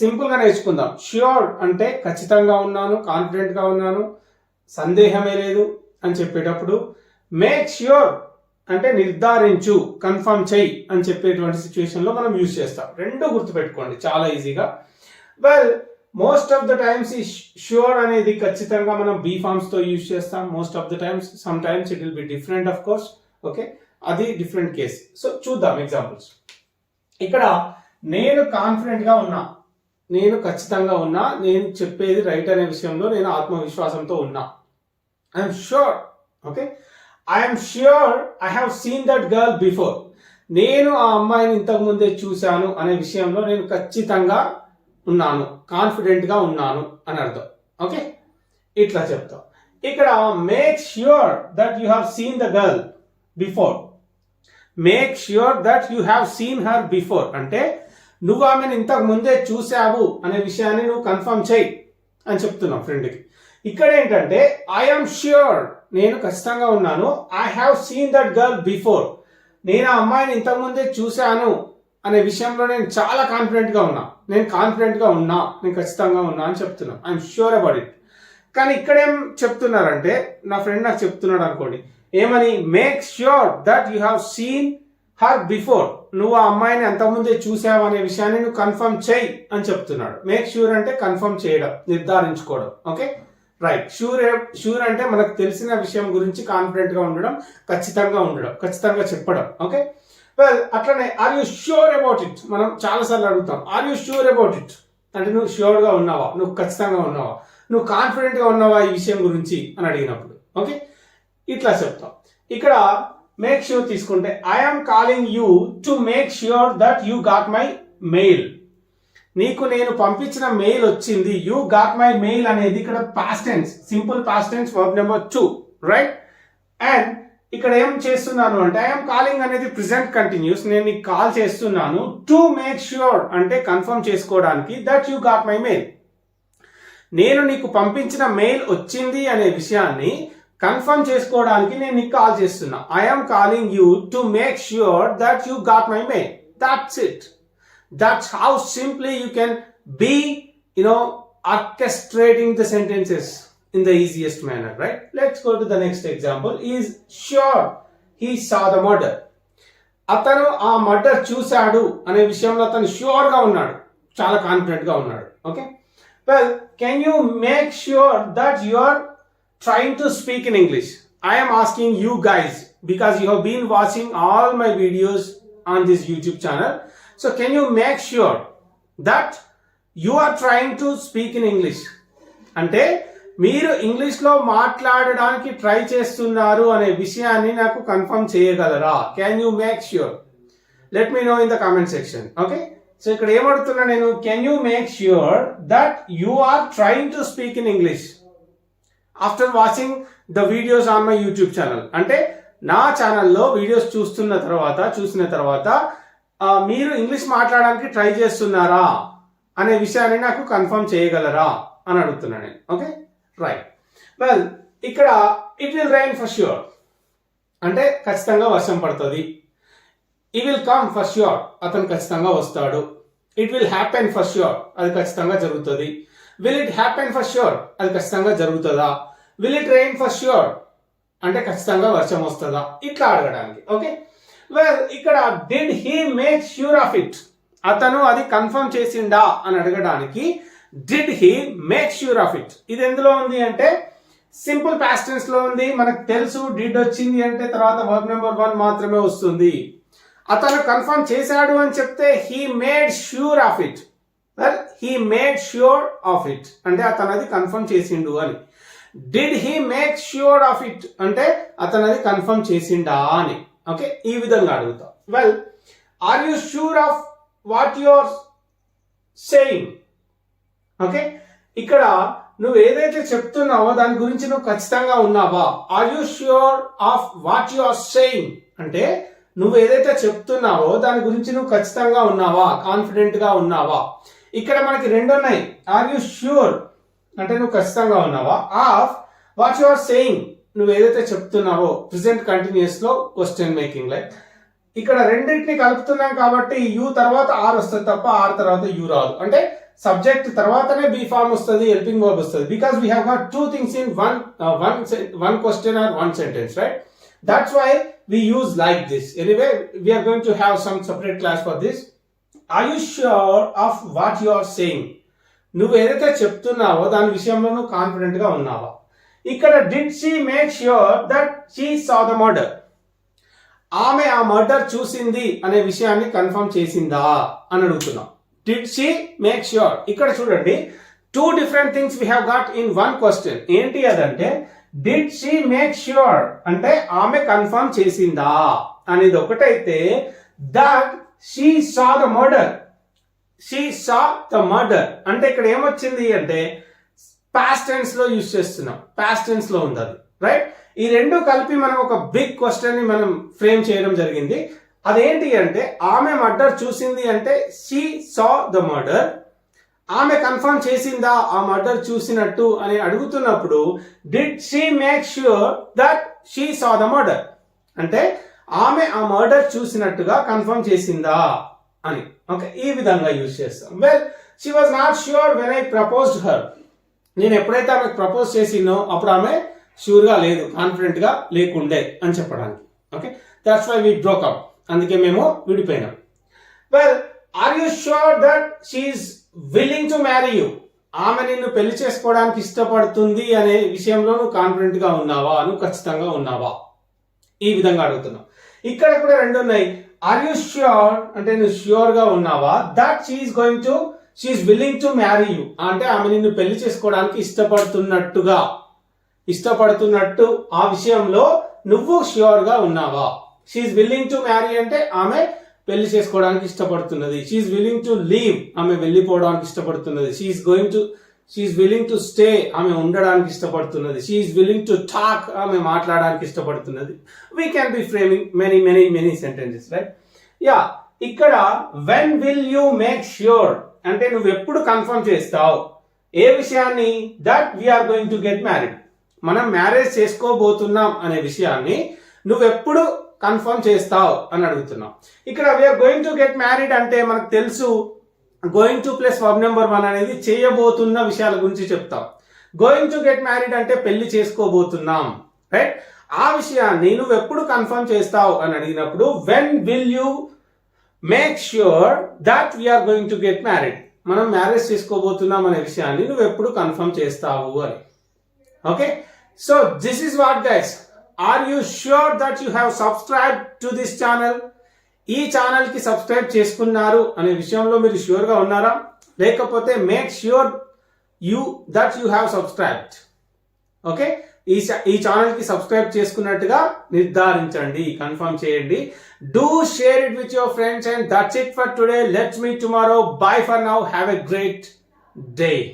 సింపుల్గా నేర్చుకుందాం. ష్యూర్ అంటే ఖచ్చితంగా ఉన్నాను కాన్ఫిడెంట్గా ఉన్నాను సందేహమే లేదు అని చెప్పేటప్పుడు మేక్ ష్యూర్ అంటే నిర్ధారించు కన్ఫర్మ్ చెయ్యి అని చెప్పేటువంటి సిచ్యువేషన్లో మనం యూజ్ చేస్తాం. రెండు గుర్తుపెట్టుకోండి చాలా ఈజీగా well most of the times ఈ ష్యూర్ అనేది ఖచ్చితంగా మనం బీ ఫార్మ్స్తో యూజ్ చేస్తాం. Most of the times sometimes it will be different of course okay అది డిఫరెంట్ కేస్ సో చూద్దాం ఎగ్జాంపుల్స్ ఇక్కడ నేను కాన్ఫిడెంట్గా ఉన్నా. నేను ఖచ్చితంగా ఉన్నా నేను చెప్పేది రైట్ అనే విషయంలో నేను ఆత్మవిశ్వాసంతో ఉన్నా. I'm sure okay I'm sure I have seen that girl before నేను ఆ అమ్మాయిని ఇంతకుముందే చూశాను అనే విషయంలో నేను ఖచ్చితంగా ఉన్నాను కాన్ఫిడెంట్గా ఉన్నాను అని అర్థం. ఓకే ఇట్లా చెప్తాం. ఇక్కడ make sure that you have seen the girl before make sure that you have seen her before అంటే నువ్వు ఆమెను ఇంతకు ముందే చూసావు అనే విషయాన్ని నువ్వు కన్ఫర్మ్ చేయి అని చెప్తున్నావు ఫ్రెండ్కి ఇక్కడ ఏంటంటే ఐఎమ్ ష్యూర్ నేను ఖచ్చితంగా ఉన్నాను. I have seen that girl before నేను ఆ అమ్మాయిని ఇంతకు ముందే చూశాను అనే విషయంలో నేను చాలా కాన్ఫిడెంట్గా ఉన్నా. నేను కాన్ఫిడెంట్గా ఉన్నా. నేను ఖచ్చితంగా ఉన్నా అని చెప్తున్నా ఐఎమ్ ష్యూర్ అబౌట్ ఇట్ కానీ ఇక్కడేం చెప్తున్నారంటే నా ఫ్రెండ్ నాకు చెప్తున్నాడు అనుకోండి. ఏమని? Make sure that you have seen her before నువ్వు ఆ అమ్మాయిని అంతకుముందే చూసావు అనే విషయాన్ని నువ్వు కన్ఫర్మ్ చేయి అని చెప్తున్నాడు. మేక్ ష్యూర్ అంటే కన్ఫర్మ్ చేయడం నిర్ధారించుకోవడం. ఓకే? రైట్. షూర్ షూర్ అంటే మనకు తెలిసిన విషయం గురించి కాన్ఫిడెంట్గా ఉండడం ఖచ్చితంగా ఉండడం ఖచ్చితంగా చెప్పడం. ఓకే? వెల్ అట్లనే are you sure about it మనం చాలాసార్లు అడుగుతాం are you sure about it అంటే నువ్వు ష్యూర్గా ఉన్నావా? నువ్వు ఖచ్చితంగా ఉన్నావా? నువ్వు కాన్ఫిడెంట్గా ఉన్నావా ఈ విషయం గురించి అని అడిగినప్పుడు. ఓకే? ఇట్లా చెప్తాం. ఇక్కడ మేక్ ష్యూర్ తీసుకుంటే I am calling you to make sure that you got my mail నీకు నేను పంపించిన మెయిల్ వచ్చింది యూ గాట్ మై మెయిల్ అనేది ఇక్కడ past tense simple past tense verb number two right and ఇక్కడ ఏం చేస్తున్నాను అంటే ఐఎమ్ కాలింగ్ అనేది ప్రెసెంట్ కంటిన్యూస్ నేను నీకు కాల్ చేస్తున్నాను టు మేక్ ష్యూర్ అంటే కన్ఫర్మ్ చేసుకోవడానికి that you got my mail నేను నీకు పంపించిన మెయిల్ వచ్చింది అనే విషయాన్ని కన్ఫర్మ్ చేసుకోవడానికి నేను నీకు కాల్ చేస్తున్నా. I'm calling you to make sure that you got my may that's it that's how simply you can be you know orchestrating the sentences in the easiest manner right let's go to the next example is sure he saw the murder అతను ఆ murder చూశాడు అనే విషయంలో అతను ష్యూర్గా ఉన్నాడు. చాలా కాన్ఫిడెంట్గా ఉన్నాడు. Okay well can you make sure that your trying to to speak English. English am asking you guys because you have been watching all my videos on this YouTube channel So can you make sure that you are trying to speak in English? అంటే మీరు ఇంగ్లీష్లో మాట్లాడడానికి try చేస్తున్నారు అనే విషయాన్ని నాకు confirm చేయగలరా? Can you make sure let me know in the comment section okay so ఇక్కడ ఏమడుతున్నా నేను can you make sure that you are trying to speak in English after watching the videos on my YouTube channel అంటే నా ఛానల్లో videos చూస్తున్న తర్వాత చూసిన తర్వాత మీరు ఇంగ్లీష్ మాట్లాడడానికి ట్రై చేస్తున్నారా అనే విషయాన్ని నాకు కన్ఫర్మ్ చేయగలరా అని అడుగుతున్నాను నేను. ఓకే రైట్ వెల్ ఇక్కడ it will rain for sure అంటే ఖచ్చితంగా వర్షం పడుతుంది. ఈ విల్ కమ్ ఫర్ ష్యూర్ అతను ఖచ్చితంగా వస్తాడు. It will happen for sure అది ఖచ్చితంగా జరుగుతుంది. Will it happen for sure అది ఖచ్చితంగా జరుగుతుందా? Will it rain for sure అంటే ఖచ్చితంగా వర్షం వస్తుందా? ఇట్లా అడగడానికి ఓకే వెల్ ఇక్కడ did he make sure of it అతను అది కన్ఫర్మ్ చేసిండా అని అడగడానికి did he make sure of it ఇది ఎందులో ఉంది అంటే సింపుల్ పాస్టెన్స్లో ఉంది మనకు తెలుసు డిడ్ వచ్చింది అంటే తర్వాత వర్క్ నెంబర్ వన్ మాత్రమే వస్తుంది. అతను కన్ఫర్మ్ చేశాడు అని చెప్తే he made sure of it well he made sure of it అంటే అతను అది కన్ఫర్మ్ చేసిండు అని. Did he make sure of it అంటే అతను అది కన్ఫర్మ్ చేసిండా అని. ఓకే ఈ విధంగా అడుగుతాం. Well are you sure of what your saying okay ఇక్కడ నువ్వు ఏదైతే చెప్తున్నావో దాని గురించి నువ్వు ఖచ్చితంగా ఉన్నావా? Are you sure of what you are saying అంటే నువ్వు ఏదైతే చెప్తున్నావో దాని గురించి నువ్వు ఖచ్చితంగా ఉన్నావా? కాన్ఫిడెంట్గా ఉన్నావా? ఇక్కడ మనకి రెండు ఉన్నాయి ఆర్ యూ ష్యూర్ అంటే నువ్వు ఖచ్చితంగా ఉన్నావా? Of what you are saying నువ్వు ఏదైతే చెప్తున్నావో ప్రెసెంట్ కంటిన్యూస్లో క్వశ్చన్ మేకింగ్ లైక్ ఇక్కడ రెండింటిని కలుపుతున్నాం కాబట్టి యూ తర్వాత ఆర్ వస్తుంది తప్ప ఆర్ తర్వాత యూ రాదు. అంటే సబ్జెక్ట్ తర్వాతనే బీ ఫార్మ్ వస్తుంది హెల్పింగ్ వర్బ్ వస్తుంది. Because we have got two things in one one one question or one sentence right that's why we use like this anyway we're going to have some separate class for this this you sure of what what are are నువ్వు ఏదైతే చెప్తున్నావో దాని విషయంలో నువ్వు కాన్ఫిడెంట్గా ఉన్నావా? ఇక్కడ did she make sure that she saw the murder ఆమె ఆ మర్డర్ చూసింది అనే విషయాన్ని కన్ఫర్మ్ చేసిందా అని అడుగుతున్నాం. డిడ్ షీ మేక్ ష్యూర్ ఇక్కడ చూడండి. Two different things we have got in one question ఏంటి అదంటే డిడ్ షీ మేక్ ష్యూర్ అంటే ఆమె కన్ఫర్మ్ చేసిందా? అనేది ఒకటైతే that she saw the murder she saw the murder అంటే ఇక్కడ ఏమొచ్చింది అంటే పాస్ట్ టెన్స్లో యూజ్ చేస్తున్నాం. పాస్ట్ టెన్స్లో ఉంది అది రైట్ ఈ రెండు కలిపి మనం ఒక బిగ్ క్వశ్చన్ని మనం ఫ్రేమ్ చేయడం జరిగింది. అదేంటి అంటే ఆమె మర్డర్ చూసింది అంటే షీ సా ద మర్డర్ ఆమె కన్ఫర్మ్ చేసిందా ఆ మర్డర్ చూసినట్టు అని అడుగుతున్నప్పుడు did she make sure that she saw the murder అంటే ఆమె ఆ మర్డర్ చూసినట్టుగా కన్ఫర్మ్ చేసిందా అని. ఓకే ఈ విధంగా యూజ్ చేస్తాం. Well she was not sure when I proposed her నేను ఎప్పుడైతే ఆమెకు ప్రపోజ్ చేసినో అప్పుడు ఆమె ష్యూర్గా లేదు కాన్ఫిడెంట్గా లేకుండే అని చెప్పడానికి. Okay that's why we broke up అందుకే మేము విడిపోయినాం. Well are you sure that she's willing to marry you ఆమె నిన్ను పెళ్ళి చేసుకోవడానికి ఇష్టపడుతుంది అనే విషయంలో నువ్వు కాన్ఫిడెంట్గా ఉన్నావా? నువ్వు ఖచ్చితంగా ఉన్నావా? ఈ విధంగా అడుగుతున్నావు ఇక్కడ కూడా రెండు ఉన్నాయి. ఆర్ యూ ష్యూర్ అంటే నువ్వు ష్యూర్గా ఉన్నావా? That she's going to she's willing to marry you అంటే ఆమె నిన్ను పెళ్ళి చేసుకోవడానికి ఇష్టపడుతున్నట్టుగా ఇష్టపడుతున్నట్టు ఆ విషయంలో నువ్వు ష్యూర్గా ఉన్నావా? షీఈస్ విల్లింగ్ టు మ్యారీ అంటే ఆమె పెళ్ళి చేసుకోవడానికి ఇష్టపడుతున్నది. షీఈస్ విల్లింగ్ టు లీవ్ ఆమె వెళ్ళిపోవడానికి ఇష్టపడుతున్నది. She's going to she's willing to stay ఆమె ఉండడానికి ఇష్టపడుతున్నది. షీఈ్ విల్లింగ్ టు టాక్ ఆమె మాట్లాడడానికి ఇష్టపడుతున్నది. We can be framing many many many sentences right ya ఇక్కడ when will you make sure అంటే నువ్వు ఎప్పుడు కన్ఫర్మ్ చేస్తావు? ఏ విషయాన్ని? That we're going to get married మనం మ్యారేజ్ చేసుకోబోతున్నాం అనే విషయాన్ని నువ్వెప్పుడు కన్ఫర్మ్ చేస్తావు అని అడుగుతున్నాం. ఇక్కడ we're going to get married అంటే మనకు తెలుసు going to plus verb number one అనేది చేయబోతున్న విషయాల గురించి చెప్తాం. గోయింగ్ టు గెట్ మ్యారీడ్ అంటే పెళ్ళి చేసుకోబోతున్నాం. రైట్ ఆ విషయాన్ని నువ్వు ఎప్పుడు కన్ఫర్మ్ చేస్తావు అని అడిగినప్పుడు when will you make sure that we're going to get married మనం మ్యారేజ్ చేసుకోబోతున్నాం అనే విషయాన్ని నువ్వు ఎప్పుడు కన్ఫర్మ్ చేస్తావు అని. Okay so this is what guys are you sure that you have subscribe to this channel ఈ ఛానల్కి సబ్స్క్రైబ్ చేసుకున్నారు అనే విషయంలో మీరు ష్యూర్గా ఉన్నారా? లేకపోతే make sure you that you have subscribed. Okay? ఈ ఈ ఛానల్కి సబ్స్క్రైబ్ చేసుకున్నట్టుగా నిర్ధారించండి కన్ఫర్మ్ చేయండి. Do share it with your friends and that's it for today. Let's meet tomorrow. Bye for now. Have a great day.